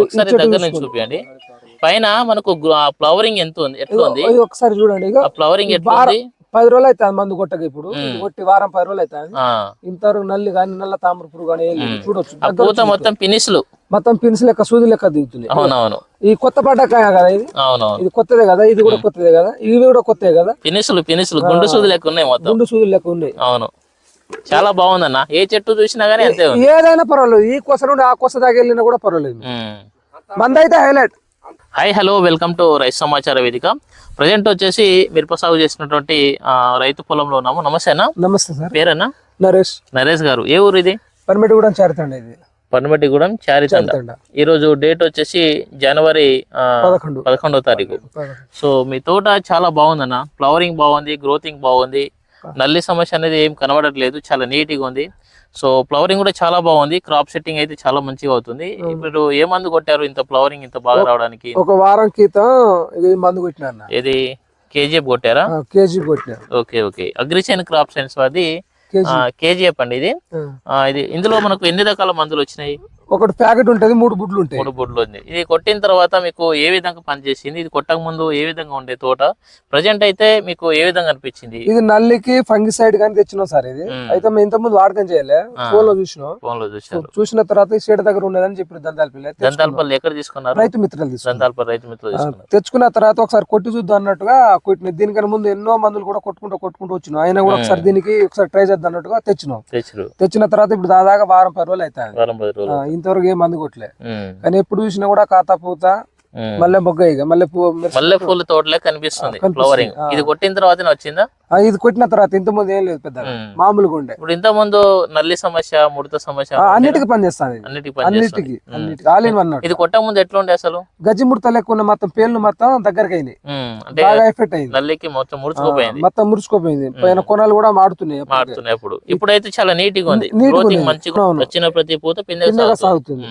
ఒకసారి దగ్గర నుంచి. చూపించండి పైన మనకు ఫ్లవరింగ్ ఎంత ఉంది? ఎట్లా ఉంది? ఒకసారి చూడండి. ఫ్లవరింగ్ ఎట్లా ఉంది? పది రోజులు అవుతుంది మందు కొట్టక ఇప్పుడు. కొట్టి వారం పది రోజులు అవుతుంది. ఆ, ఇంతవరకు నల్లి కానీ నల్ల తామర పురుగు కానీ. చూడొచ్చు. మొత్తం పినిస్లు మొత్తం పిన్స్ లెక్క సూది లెక్క దిగుతున్నాయి. అవునవును. ఈ కొత్త పడ్డ కాయ కదా ఇది? అవునవును. ఇది కొత్తదే కదా? ఇది కూడా కొత్తదే కదా? ఇవి కూడా కొత్తదే కదా? పినిసులు పినిసులు గుండు సూది లెక్క ఉన్నాయి మొత్తం. గుండు సూదులు లెక్క ఉన్నాయి. అవును. చాలా బాగుందన్న. ఏ చెట్టు చూసినా గానీ అంతే ఏదైనా పర్వాలేదు. ఈ కొస నుండి ఆ కొస దాకా వెళ్ళినా కూడా పర్వాలేదు. మంద అయితే highlight. Hi hello welcome to రైతు సమాచార వేదిక. ప్రజెంట్ వచ్చేసి మిరప సాగు చేసినటువంటి రైతు పొలంలో ఉన్నాము. నమస్తే అన్న. నమస్తే సార్. పేరన్నా? నరేష్. నరేష్ గారు. ఏ ఊరు ఇది? పర్మిట్ కూడా చేరుతండి ఇది. పనమటిగూడెం చారిచంద చేరుతండ. ఈ రోజు డేట్ వచ్చేసి జనవరి పదకొండు. తారీఖు. సో మీ తోట చాలా బాగుందన్న. ఫ్లవరింగ్ బాగుంది గ్రోతింగ్ బాగుంది. నల్లి సమస్య అనేది ఏం కనబడట్లేదు చాలా నీట్గా ఉంది. సో ఫ్లవరింగ్ కూడా చాలా బాగుంది. క్రాప్ సెట్టింగ్ అయితే చాలా మంచిగా అవుతుంది. ఇప్పుడు ఏ మందు కొట్టారు ఇంత ఫ్లవరింగ్ ఇంత బాగా రావడానికి? ఒక వారం క్రితం ఇది మందు కొట్టినా ఏది? కేజీఎఫ్ కొట్టారా? KG okay okay. అగ్రిసైన్ crop science అది కేజీ కేజీఎఫ్ అండి ఇది. ఇది ఇందులో మనకు ఎన్ని రకాల మందులు వచ్చినాయి? ఒకటి ప్యాకెట్ ఉంటది మూడు బుడ్లు ఉంటాయి. మూడు బుడ్లు ఉంది. ఇది కొట్టిన తర్వాత మీకు ఏ విధంగా పనిచేసింది? ఇది కొట్టక ముందు ఏ విధంగా ఉండే తోట? ప్రజెంట్ అయితే మీకు ఏ విధంగా అనిపించింది? ఇది నల్లికి ఫంగిసైడ్ కానీ తెచ్చినాం సార్ ఇది. అయితే మేము ఇంత ముందు వాడకం చేయలే. ఫోన్లో చూసినాం. ఫోన్లో చూసారు చూసిన తర్వాత ఈ సీడ దగ్గర ఉన్నదని చెప్పి దంతాల పిల్ల దంతాలపల్లి ఎక్కడ తీసుకున్నారు? రైతు మిత్రులు దంతాలపల్లి రైతు మిత్రులు తెచ్చుకున్న తర్వాత ఒకసారి కొట్టి చూద్దాం అన్నట్టుగా కొట్టిన. దీనికన్నా ముందు ఎన్నో మందులు కూడా కొట్టుకుంటూ కొట్టుకుంటూ వచ్చినాం. అయినా కూడా ఒకసారి దీనికి ఒకసారి ట్రై చేద్దాం అన్నట్టుగా తెచ్చినాం. తెచ్చిన తర్వాత ఇప్పుడు దాదాగా వారం పది రోజులు అవుతాయి. ఇంతవరకు ఏ మందు కొట్టలే కానీ ఎప్పుడు చూసినా కూడా కాతా పూత. మల్లె మొగ్గ ఇక మల్లె పువ్వు మల్లె పూల తోటలే కనిపిస్తుంది ఫ్లవరింగ్. ఇది కొట్టిన తర్వాతనే వచ్చిందా? ఇది కొట్టిన తర్వాత ఇంత ముందు ఏం లేదు పెద్ద. మామూలుగా ఉండే. ఇప్పుడు ఇంత ముందు నల్లి సమస్య ముడత సమస్య అన్నిటికీ పనిచేస్తాను అన్నిటికి అన్నిటికి అన్నిటికి. ఆల్ ఇన్ అన్నట్టు ఇది కొట్టక ముందు ఎట్లా ఉండే అసలు? గజ్జి ముడత ఉన్న మొత్తం పేర్లు మొత్తం దగ్గరకు అయినాయి అంటే బాగా ఎఫెక్ట్ అయింది. నల్లికి మొత్తం ముడుచుకోపోయింది. మొత్తం మురుచుకోపోయింది పైన కొనాలు కూడా మాడుతున్నాయి అప్పటికే. మారుతున్నప్పుడు ఇప్పుడైతే చాలా నీట్గా ఉంది. మంచిగా. వచ్చిన ప్రతి పూత కిందగా సాగుతుంది.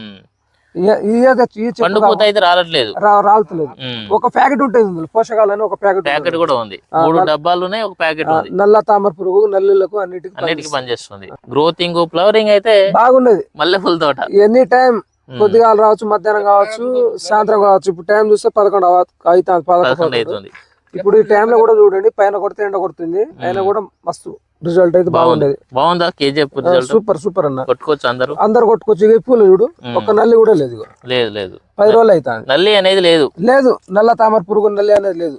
పండు పూత అయితే రావట్లేదు రా- రాలుతలేదు. ఉమ్. ఒక ప్యాకెట్ ఉంటుంది ఇందులో పోషకాలని ఒక ప్యాకెట్ ప్యాకెట్ కూడా ఉంది. మూడు డబ్బాలు ఉన్నాయి ఒక ప్యాకెట్ ఉంది. నల్ల తామర పురుగు నల్లులకు అన్నిటికి అన్నిటికి పనిచేస్తుంది గ్రోతింగ్ ఫ్లవరింగ్ అయితే బాగున్నది. మల్లెపూల తోట. ఎనీ టైం కొద్దిగా రావచ్చు మధ్యాహ్నం కావచ్చు సాయంత్రం కావచ్చు. ఇప్పుడు టైం చూస్తే పదకొండు అవ- అవుతుంది పదకొండు అవుతుంది. ఇప్పుడు ఈ time లో కూడా చూడండి పైన కొడితే ఎండ కొడుతుంది. అయినా కూడా మస్తు. రిజల్ట్ అయితే బాగుండేది. బాగుందా? కేజీఎఫ్ సూపర్ సూపర్ అన్న. కొట్టుకోవచ్చు అందరూ. అందరు కొట్టుకోవచ్చు. పూలు చూడు. ఒక్క నల్లి కూడా లేదు. లేదు లేదు. పది రోజులు అవుతుంది నల్లి అనేది లేదు. లేదు నల్ల తామర పురుగు నల్లి అనేది లేదు.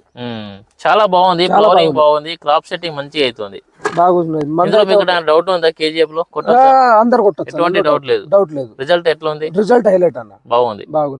చాలా బాగుంది. ఫ్లవరింగ్ బాగుంది. క్రాప్ సెట్టింగ్ మంచిగా అవుతుంది డౌట్ ఉందా కేజీఎఫ్లో? అందరు కొట్టచ్చు ఎటువంటి డౌట్ లేదు. డౌట్ లేదు. రిజల్ట్ ఎట్లా ఉంది రిజల్ట్ హైలైట్ అన్న. బాగుంది. బాగుంది.